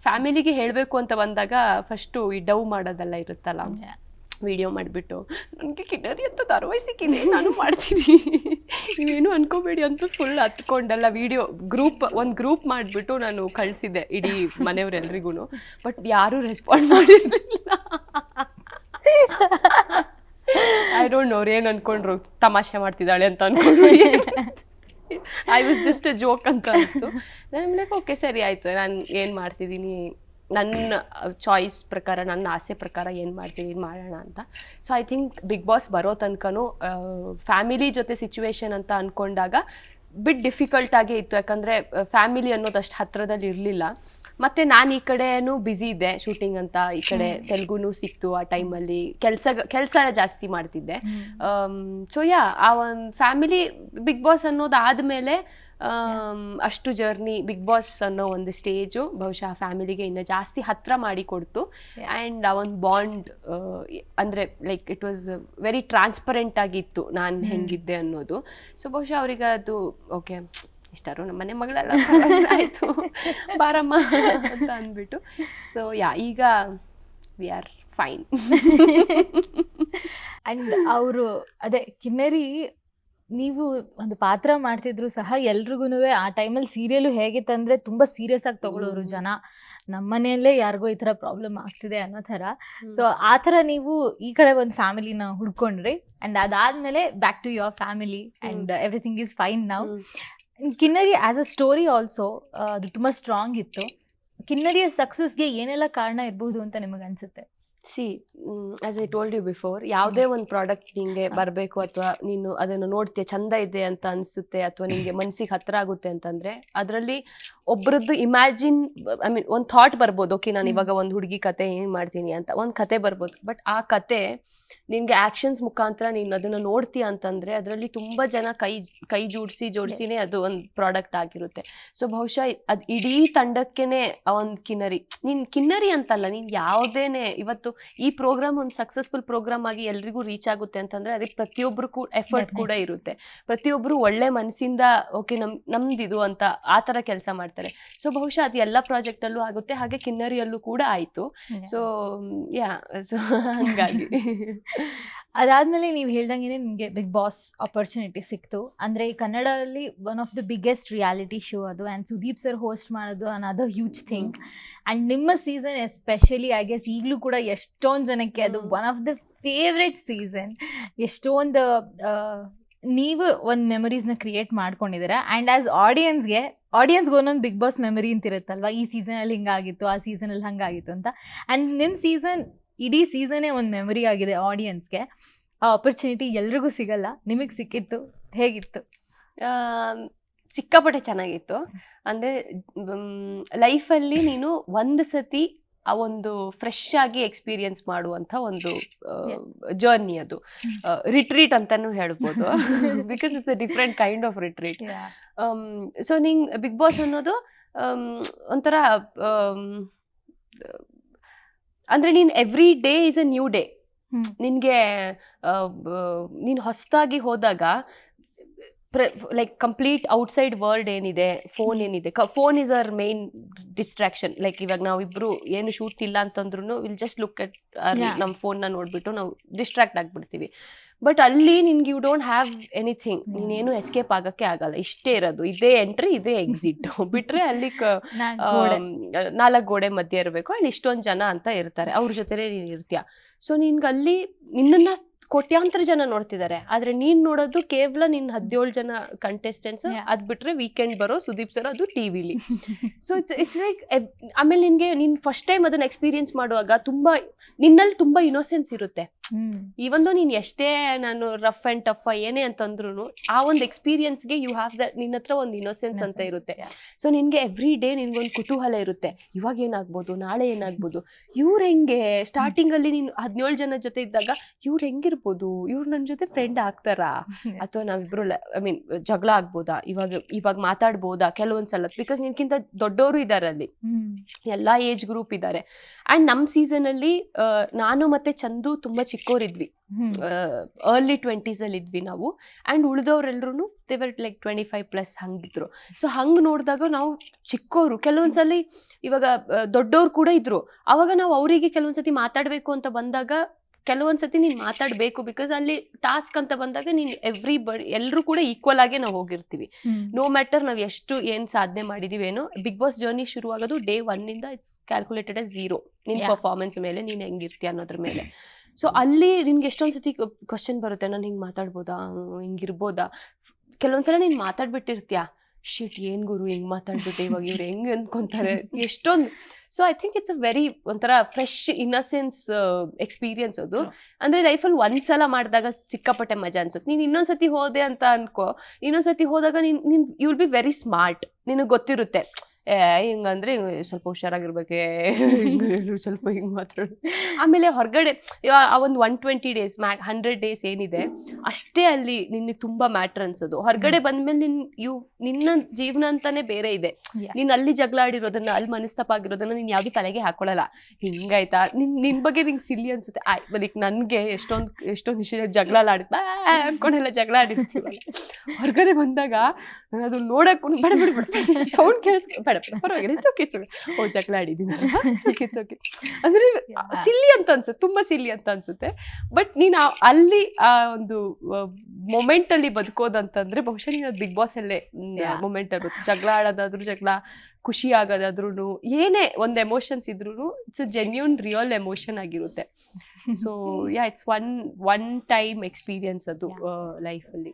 ಫ್ಯಾಮಿಲಿಗೆ ಹೇಳಬೇಕು ಅಂತ ಬಂದಾಗ ಫಸ್ಟು ಈ ಡವ್ ಮಾಡೋದೆಲ್ಲ ಇರುತ್ತಲ್ಲ? ವಿಡಿಯೋ ಮಾಡಿಬಿಟ್ಟು ನನಗೆ ಕಿನ್ನರಿ ಅಂತ ಧಾರಾವಾಹಿ ಸಿಕ್ಕಿದೆ ನಾನು ಮಾಡ್ತೀನಿ. ನೀವೇನು ಅನ್ಕೋಬೇಡಿ ಅಂತ ಫುಲ್ ಹತ್ಕೊಂಡಲ್ಲ ವಿಡಿಯೋ ಗ್ರೂಪ್ ಒಂದು ಗ್ರೂಪ್ ಮಾಡಿಬಿಟ್ಟು ನಾನು ಕಳಿಸಿದ್ದೆ ಇಡೀ ಮನೆಯವರೆಲ್ರಿಗೂ ಬಟ್ ಯಾರೂ ರೆಸ್ಪಾಂಡ್ ಮಾಡಿರಲಿಲ್ಲ. ಐ ಡೋಂಟ್ ನೋ ಏನು ಅನ್ಕೊಂಡ್ರು ತಮಾಷೆ ಮಾಡ್ತಿದ್ದಾಳೆ ಅಂತ ಅನ್ಕೊಂಡ್ರು. I was just a joke ಅಂತ ಅನಿಸ್ತು. ನಾನು ಮನೆಗೆ ಓಕೆ ಸರಿ ಆಯಿತು. ನಾನು ಏನು ಮಾಡ್ತಿದ್ದೀನಿ? ನನ್ನ ಚಾಯ್ಸ್ ಪ್ರಕಾರ ನನ್ನ ಆಸೆ ಪ್ರಕಾರ ಏನು ಮಾಡ್ತೀನಿ ಮಾಡೋಣ ಅಂತ. So I think Bigg Boss ಬರೋ ತನಕನೂ ಫ್ಯಾಮಿಲಿ ಜೊತೆ ಸಿಚುವೇಶನ್ ಅಂತ ಅಂದ್ಕೊಂಡಾಗ ಬಿಟ್ ಡಿಫಿಕಲ್ಟ್ ಆಗೇ ಇತ್ತು. ಯಾಕಂದರೆ ಫ್ಯಾಮಿಲಿ ಅನ್ನೋದು ಅಷ್ಟು ಹತ್ರದಲ್ಲಿ ಇರಲಿಲ್ಲ. ಮತ್ತು ನಾನು ಈ ಕಡೆಯೂ ಬ್ಯುಸಿ ಇದ್ದೆ ಶೂಟಿಂಗ್ ಅಂತ ಈ ಕಡೆ ತೆಲುಗುನೂ ಸಿಕ್ತು ಆ ಟೈಮಲ್ಲಿ ಕೆಲಸ ಕೆಲಸ ಜಾಸ್ತಿ ಮಾಡ್ತಿದ್ದೆ. ಸೊ ಯಾ ಆ ಒಂದು ಫ್ಯಾಮಿಲಿ ಬಿಗ್ ಬಾಸ್ ಅನ್ನೋದು ಆದಮೇಲೆ ಅಷ್ಟು ಜರ್ನಿ ಬಿಗ್ ಬಾಸ್ ಅನ್ನೋ ಒಂದು ಸ್ಟೇಜು ಬಹುಶಃ ಫ್ಯಾಮಿಲಿಗೆ ಇನ್ನೂ ಜಾಸ್ತಿ ಹತ್ರ ಮಾಡಿ ಕೊಡ್ತು. ಆ್ಯಂಡ್ ಆ ಒಂದು ಬಾಂಡ್ ಅಂದರೆ like it was very transparent ಆಗಿತ್ತು ನಾನು ಹೆಂಗಿದ್ದೆ ಅನ್ನೋದು. ಸೊ ಬಹುಶಃ ಅವ್ರಿಗೆ ಅದು ಓಕೆ ಇಷ್ಟಾರು ನಮ್ಮ ಮನೆ ಮಗಳೆಲ್ಲ ಆಯಿತು ಬಾರಮ್ಮ ಅಂತ ಅಂದ್ಬಿಟ್ಟು. ಸೊ ಯಾ ಈಗ ವಿ ಆರ್ ಫೈನ್ ಅಂಡ್ ಅವರು ಅದೇ ಕಿನ್ನರಿ ನೀವು ಒಂದು ಪಾತ್ರ ಮಾಡ್ತಿದ್ರು ಸಹ ಎಲ್ರಿಗೂ ಆ ಟೈಮಲ್ಲಿ ಸೀರಿಯಲು ಹೇಗಿತ್ತಂದ್ರೆ ತುಂಬಾ ಸೀರಿಯಸ್ ಆಗಿ ತಗೊಳ್ಳೋರು ಜನ. ನಮ್ಮನೆಯಲ್ಲೇ ಯಾರಿಗೋ ಈ ಥರ ಪ್ರಾಬ್ಲಮ್ ಆಗ್ತಿದೆ ಅನ್ನೋ ಥರ. ಸೊ ಆ ಥರ ನೀವು ಈ ಕಡೆ ಒಂದು ಫ್ಯಾಮಿಲಿನ ಹುಡ್ಕೊಂಡ್ರಿ ಅಂಡ್ ಅದಾದ್ಮೇಲೆ back to your family and everything is fine ನಾವು Kinnari as a story also ಅದು ತುಂಬಾ ಸ್ಟ್ರಾಂಗ್ ಇತ್ತು. ಕಿನ್ನರಿಯ ಸಕ್ಸಸ್ಗೆ ಏನೆಲ್ಲ ಕಾರಣ ಇರಬಹುದು ಅಂತ ನಿಮಗೆ ಅನ್ಸುತ್ತೆ see as I told you before ಯಾವುದೇ ಒಂದು ಪ್ರಾಡಕ್ಟ್ ನಿಂಗೆ ಬರಬೇಕು ಅಥವಾ ನೀನು ಅದನ್ನು ನೋಡ್ತೀಯ ಚಂದ ಇದೆ ಅಂತ ಅನಿಸುತ್ತೆ ಅಥವಾ ನಿಮಗೆ ಮನಸ್ಸಿಗೆ ಹತ್ರ ಆಗುತ್ತೆ ಅಂತಂದ್ರೆ ಅದರಲ್ಲಿ ಒಬ್ರದ್ದು ಇಮ್ಯಾಜಿನ್ ಐ ಮೀನ್ ಒಂದು ಥಾಟ್ ಬರ್ಬೋದು ಓಕೆ ನಾನು. ಇವಾಗ ಒಂದು ಹುಡುಗಿ ಕತೆ ಏನು ಮಾಡ್ತೀನಿ ಅಂತ ಒಂದು ಕತೆ ಬರ್ಬೋದು. ಬಟ್ ಆ ಕತೆ ನಿನ್ಗೆ ಆ್ಯಕ್ಷನ್ಸ್ ಮುಖಾಂತರ ನೀನು ಅದನ್ನು ನೋಡ್ತೀಯ ಅಂತಂದರೆ ಅದರಲ್ಲಿ ತುಂಬ ಜನ ಕೈ ಕೈ ಜೋಡಿಸಿ ಜೋಡಿಸಿನೇ ಅದು ಒಂದು ಪ್ರಾಡಕ್ಟ್ ಆಗಿರುತ್ತೆ. ಸೊ ಬಹುಶಃ ಅದು ಇಡೀ ತಂಡಕ್ಕೇನೆ ಆ ಒಂದು ಕಿನ್ನರಿ ನೀನ್ ಕಿನ್ನರಿ ಅಂತಲ್ಲ ನೀನು ಯಾವುದೇನೆ ಇವತ್ತು ಈ ಪ್ರೋಗ್ರಾಮ್ ಒಂದು ಸಕ್ಸಸ್ಫುಲ್ ಪ್ರೋಗ್ರಾಮ್ ಆಗಿ ಎಲ್ರಿಗೂ ರೀಚ್ ಆಗುತ್ತೆ ಅಂತಂದ್ರೆ ಅದಕ್ಕೆ ಪ್ರತಿಯೊಬ್ರು ಕೂಡ ಎಫರ್ಟ್ ಕೂಡ ಇರುತ್ತೆ. ಪ್ರತಿಯೊಬ್ರು ಒಳ್ಳೆ ಮನಸ್ಸಿಂದ ಓಕೆ ನಮ್ ನಮ್ದಿದು ಅಂತ ಆ ತರ ಕೆಲಸ ಮಾಡ್ತಾರೆ. ಸೊ ಬಹುಶಃ ಅದು ಎಲ್ಲ ಪ್ರಾಜೆಕ್ಟ್ ಅಲ್ಲೂ ಆಗುತ್ತೆ ಹಾಗೆ ಕಿನ್ನರಿಯಲ್ಲೂ ಕೂಡ ಆಯ್ತು. ಸೊ ಯಾ ಸೊ ಹಂಗಾಗಿ. ಅದಾದ್ಮೇಲೆ ನೀವು ಹೇಳ್ದಂಗೆ ನಿಮಗೆ ಬಿಗ್ ಬಾಸ್ ಆಪರ್ಚುನಿಟಿ ಸಿಕ್ತು. ಅಂದ್ರೆ ಈ ಕನ್ನಡದಲ್ಲಿ one of the biggest reality show ಅದು ಅಂಡ್ ಸುದೀಪ್ ಸರ್ ಹೋಸ್ಟ್ ಮಾಡೋದು ಅನ್ನೋದು ಹ್ಯೂಜ್ ಥಿಂಗ್ ಅಂಡ್ ನಿಮ್ಮ ಸೀಸನ್ ಎಸ್ಪೆಷಲಿ ಐ ಗೆಸ್ ಈಗಲೂ ಕೂಡ ಎಷ್ಟೊಂದು ಜನಕ್ಕೆ ಅದು. One of the favourite season ಎಷ್ಟೊಂದು ನೀವು ಒಂದು ಮೆಮರೀಸ್ನ ಕ್ರಿಯೇಟ್ ಮಾಡ್ಕೊಂಡಿದ್ದೀರಾ. ಆ್ಯಂಡ್ ಆಸ್ ಆಡಿಯನ್ಸ್ಗೆ ಆಡಿಯನ್ಸ್ಗೆ ಒಂದೊಂದು ಬಿಗ್ ಬಾಸ್ ಮೆಮರಿ ಅಂತ ಇರುತ್ತಲ್ವ? ಈ ಸೀಸನಲ್ಲಿ ಹಿಂಗಾಗಿತ್ತು ಆ ಸೀಸನಲ್ಲಿ ಹಂಗಾಗಿತ್ತು ಅಂತ. ಆ್ಯಂಡ್ ನಿಮ್ಮ ಸೀಸನ್ ಇಡೀ ಸೀಸನೇ ಒಂದು ಮೆಮರಿ ಆಗಿದೆ ಆಡಿಯನ್ಸ್ಗೆ ಆ ಆಪರ್ಚುನಿಟಿ ಎಲ್ರಿಗೂ ಸಿಗಲ್ಲ. ನಿಮಗೆ ಸಿಕ್ಕಿತ್ತು ಹೇಗಿತ್ತು? ಸಿಕ್ಕಾಪಟ್ಟೆ ಚೆನ್ನಾಗಿತ್ತು. ಅಂದರೆ ಲೈಫಲ್ಲಿ ನೀನು ಒಂದು ಸತಿ ಆ ಒಂದು ಫ್ರೆಶ್ ಆಗಿ ಎಕ್ಸ್ಪೀರಿಯನ್ಸ್ ಮಾಡುವಂತ ಒಂದು ಜರ್ನಿ ಅದು. ರಿಟ್ರೀಟ್ ಅಂತಾನು ಹೇಳ್ಬೋದು. Because it's a different kind of retreat so ನಿಂಗ್ ಬಿಗ್ ಬಾಸ್ ಅನ್ನೋದು ಆಮ್, ಒಂಥರ ಆಮ್, ಅಂದ್ರೆ ನೀನ್ every day is a new day ನಿನಗೆ ನೀನು ಹೊಸದಾಗಿ ಹೋದಾಗ ಲೈಕ್ ಕಂಪ್ಲೀಟ್ ಔಟ್ಸೈಡ್ ವರ್ಲ್ಡ್ ಏನಿದೆ ಫೋನ್ ಏನಿದೆ phone is our main distraction like ಇವಾಗ ನಾವಿಬ್ರು ಏನು ಶೂಟ್ ಇಲ್ಲ ಅಂತಂದ್ರೂ ವಿಲ್ ಜಸ್ಟ್ ಲುಕ್ ಅಟ್ ನಮ್ಮ ಫೋನ್ನ ನೋಡ್ಬಿಟ್ಟು ನಾವು ಡಿಸ್ಟ್ರಾಕ್ಟ್ ಆಗ್ಬಿಡ್ತೀವಿ. ಬಟ್ ಅಲ್ಲಿ ನಿನ್ಗೆ ಯು ಡೋಂಟ್ ಹ್ಯಾವ್ ಎನಿಥಿಂಗ್. ನೀನೇನು ಎಸ್ಕೇಪ್ ಆಗಕ್ಕೆ ಆಗಲ್ಲ. ಇಷ್ಟೇ ಇರೋದು. ಇದೇ ಎಂಟ್ರಿ ಇದೇ ಎಕ್ಸಿಟ್ ಬಿಟ್ರೆ ಅಲ್ಲಿ. ನಾಲ್ಕು ಗೋಡೆ. ಮಧ್ಯೆ ಇರಬೇಕು. ಅಲ್ಲಿ ಇಷ್ಟೊಂದು ಜನ ಅಂತ ಇರ್ತಾರೆ. ಅವ್ರ ಜೊತೆ ನೀನು ಇರ್ತೀಯ. ಸೊ ನಿನ್ಗೆ ಅಲ್ಲಿ ನಿನ್ನನ್ನ ಕೋಟ್ಯಾಂತರ ಜನ ನೋಡ್ತಿದ್ದಾರೆ. ಆದ್ರೆ ನೀನ್ ನೋಡೋದು ಕೇವಲ ನಿನ್ ಹದಿನೇಳು ಜನ ಕಂಟೆಸ್ಟೆಂಟ್ಸ್. ಅದ್ ಬಿಟ್ರೆ ವೀಕೆಂಡ್ ಬರೋ ಸುದೀಪ್ ಸರ್ ಅದು ಟಿವಿಲಿ ಸೊ ಇಟ್ಸ್ ಇಟ್ಸ್ ಲೈಕ್ ಆಮೇಲೆ ನಿನ್ಗೆ ನೀನ್ ಫಸ್ಟ್ ಟೈಮ್ ಅದನ್ನ ಎಕ್ಸ್ಪೀರಿಯನ್ಸ್ ಮಾಡುವಾಗ ತುಂಬಾ ನಿನ್ನಲ್ಲಿ ತುಂಬಾ ಇನೋಸೆನ್ಸ್ ಇರುತ್ತೆ. ಈವನ್ ನೀನ್ ಎಷ್ಟೇ ನಾನು ರಫ್ ಅಂಡ್ ಟಫ್ ಏನೇ ಅಂತಂದ್ರು ಆ ಒಂದು ಎಕ್ಸ್ಪೀರಿಯನ್ಸ್ಗೆ ಯು ಹ್ಯಾವ್ ದ ನಿನ್ನ ಹತ್ರ ಒಂದು ಇನ್ನೋಸೆನ್ಸ್ ಅಂತ ಇರುತ್ತೆ. ಸೊ ನಿನ್ಗೆ ಎವ್ರಿ ಡೇ ನಿನ್ಗೊಂದು ಕುತೂಹಲ ಇರುತ್ತೆ. ಇವಾಗ ಏನಾಗ್ಬೋದು ನಾಳೆ ಏನಾಗ್ಬೋದು ಇವ್ರು ಹೆಂಗೆ? ಸ್ಟಾರ್ಟಿಂಗ್ ಅಲ್ಲಿ ನೀನು ಹದಿನೇಳು ಜನ ಜೊತೆ ಇದ್ದಾಗ ಇವ್ರು ಹೆಂಗಿರ್ಬೋದು? ಇವ್ರು ನನ್ನ ಜೊತೆ ಫ್ರೆಂಡ್ ಆಗ್ತಾರಾ? ಅಥವಾ ನಾವಿಬ್ರು ಐ ಮೀನ್ ಜಗಳ ಆಗ್ಬೋದಾ? ಇವಾಗ ಇವಾಗ ಮಾತಾಡ್ಬೋದಾ? ಕೆಲವೊಂದ್ಸಲ ಬಿಕಾಸ್ ನಿನ್ಕಿಂತ ದೊಡ್ಡವರು ಇದ್ದಾರೆ ಅಲ್ಲಿ. ಎಲ್ಲಾ ಏಜ್ ಗ್ರೂಪ್ ಇದ್ದಾರೆ ಅಂಡ್ ನಮ್ಮ ಸೀಸನಲ್ಲಿ ನಾನು ಮತ್ತೆ ಚಂದು ತುಂಬಾ ಚಿಕ್ಕೋರಿದ್ವಿ. ಅರ್ಲಿ ಟ್ವೆಂಟೀಸಲ್ಲಿ ಇದ್ವಿ ನಾವು. And ಉಳಿದವ್ರೆಲ್ರೂ they were like twenty five plus ಹಂಗಿದ್ರು. So ಹಂಗೆ ನೋಡಿದಾಗ ನಾವು ಚಿಕ್ಕವರು ಕೆಲವೊಂದ್ಸಲಿ ಇವಾಗ ದೊಡ್ಡವ್ರು ಕೂಡ ಇದ್ರು. ಅವಾಗ ನಾವು ಅವರಿಗೆ ಕೆಲವೊಂದ್ಸತಿ ಮಾತಾಡಬೇಕು ಅಂತ ಬಂದಾಗ ಕೆಲವೊಂದ್ಸತಿ ನೀನು ಮಾತಾಡಬೇಕು ಬಿಕಾಸ್ ಅಲ್ಲಿ ಟಾಸ್ಕ್ ಅಂತ ಬಂದಾಗ ನೀನು ಎವ್ರಿ ಬಡಿ ಎಲ್ಲರೂ ಕೂಡ ಈಕ್ವಲ್ ಆಗೇ ನಾವು ಹೋಗಿರ್ತೀವಿ. ನೋ ಮ್ಯಾಟರ್ ನಾವು ಎಷ್ಟು ಏನು ಸಾಧನೆ ಮಾಡಿದೀವೇನೋ ಬಿಗ್ ಬಾಸ್ ಜರ್ನಿ ಶುರು ಆಗೋದು ಡೇ ಒನ್ನಿಂದ ಇಟ್ಸ್ ಕ್ಯಾಲ್ಕುಲೇಟೆಡ್ ಎಸ್ ಝೀರೋ ನಿನ್ನ. ಪರ್ಫಾರ್ಮೆನ್ಸ್ ಮೇಲೆ ನೀನು ಹೆಂಗಿರ್ತೀಯ ಅನ್ನೋದ್ರ ಮೇಲೆ. ಸೊ ಅಲ್ಲಿ ನಿನ್ಗೆ ಎಷ್ಟೊಂದು ಸತಿ ಕ್ವಶನ್ ಬರುತ್ತೆ ನಾನು ಹಿಂಗೆ ಮಾತಾಡ್ಬೋದಾ ಹಿಂಗಿರ್ಬೋದಾ? ಕೆಲವೊಂದ್ಸಲ ನೀನು ಮಾತಾಡ್ಬಿಟ್ಟಿರ್ತೀಯ? ಶಿಟ್ ಏನು ಗುರು ಹಿಂಗೆ ಮಾತಾಡ್ಬಿಟ್ಟು ಇವಾಗ ಇವ್ರು ಹೆಂಗೆ ಅನ್ಕೊಂತಾರೆ? ಎಷ್ಟೊಂದು so I think it's a very ಒಂಥರ ಫ್ರೆಶ್ ಇನ್ನಸೆನ್ಸ್ ಎಕ್ಸ್ಪೀರಿಯನ್ಸ್ ಅದು. ಅಂದರೆ ಲೈಫಲ್ಲಿ ಒಂದು ಸಲ ಮಾಡಿದಾಗ ಸಿಕ್ಕಾಪಟ್ಟೆ ಮಜಾ ಅನ್ಸುತ್ತೆ. ನೀನ್ ಇನ್ನೊಂದ್ಸತಿ ಹೋದೆ ಅಂತ ಅನ್ಕೋ. ಇನ್ನೊಂದ್ಸತಿ ಹೋದಾಗ ನೀನು ನೀನು you will be very smart ನಿನಗೆ ಗೊತ್ತಿರುತ್ತೆ. ಏ ಹಿಂಗಂದ್ರೆ ಸ್ವಲ್ಪ ಹುಷಾರಾಗಿರ್ಬೇಕೆ. ಸ್ವಲ್ಪ ಹಿಂಗ್ ಮಾತ್ರ ಆಮೇಲೆ ಹೊರಗಡೆ ಆ ಒಂದು one twenty days max hundred days ಏನಿದೆ ಅಷ್ಟೇ ಅಲ್ಲಿ ನಿನ್ಗೆ ತುಂಬಾ ಮ್ಯಾಟ್ರ್ ಅನ್ಸೋದು. ಹೊರಗಡೆ ಬಂದ್ಮೇಲೆ ನಿನ್ ಯು ನಿನ್ನ ಜೀವನ ಅಂತಾನೆ ಬೇರೆ ಇದೆ. ನೀನ್ ಅಲ್ಲಿ ಜಗಳ ಆಡಿರೋದನ್ನ ಅಲ್ಲಿ ಮನಸ್ತಾಪ ಆಗಿರೋದನ್ನ ನೀನ್ ಯಾವ್ದು ತಲೆಗೆ ಹಾಕೊಳಲ್ಲ. ಹಿಂಗಾಯ್ತಾ? ನಿನ್ ನಿನ್ ಬಗ್ಗೆ ನಿಂಗೆ ಸಿಲ್ಲಿ ಅನ್ಸುತ್ತೆ. ಆಯ್ ಬಲಿಕ್ ನನ್ಗೆ ಎಷ್ಟೊಂದ್ ಎಷ್ಟೊಂದ್ ವಿಷಯ ಜಗಳ ಆಡಿ ಅನ್ಕೊಂಡೆಲ್ಲ ಜಗಳ ಆಡಿರ್ತೀವಲ್ಲ. ಹೊರಗಡೆ ಬಂದಾಗ ಅದು ನೋಡಕ್ಕೆ ಬೇಡ ಬೇಡ ಬೇಡ ಸೌಂಡ್ ಕೇಳಿಸ್ಕೊ ಬೇಡ ಪರವಾಗಿಲ್ಲ ಓಕೆ ಚೋಕೆ ಓ ಜಗಳ ಆಡಿದ್ದೀನಿ ಚೊಕ್ಕೆ ಚೋಕೆ ಅಂದ್ರೆ ಸಿಲ್ಲಿ ಅಂತ ಅನ್ಸುತ್ತೆ ತುಂಬಾ ಸಿಲ್ಲಿ ಅಂತ ಅನ್ಸುತ್ತೆ. ಬಟ್ ನೀನು ಅಲ್ಲಿ ಆ ಒಂದು ಮೊಮೆಂಟ್ ಅಲ್ಲಿ ಬದುಕೋದಂತಂದ್ರೆ ಬಹುಶಃ ನೀನು ಬಿಗ್ ಬಾಸ್ ಅಲ್ಲೇ ಮೊಮೆಂಟ್ ಅಲ್ಲಿ ಜಗಳ ಆಡೋದಾದ್ರೂ ಜಗಳ ಖುಷಿ ಆಗೋದಾದ್ರೂ ಏನೇ ಒಂದು ಎಮೋಷನ್ಸ್ ಇದ್ರೂ ಇಟ್ಸ್ ಜೆನ್ಯೂನ್ ರಿಯಲ್ ಎಮೋಷನ್ ಆಗಿರುತ್ತೆ. So yeah it's one one time experience ಅದು ಲೈಫಲ್ಲಿ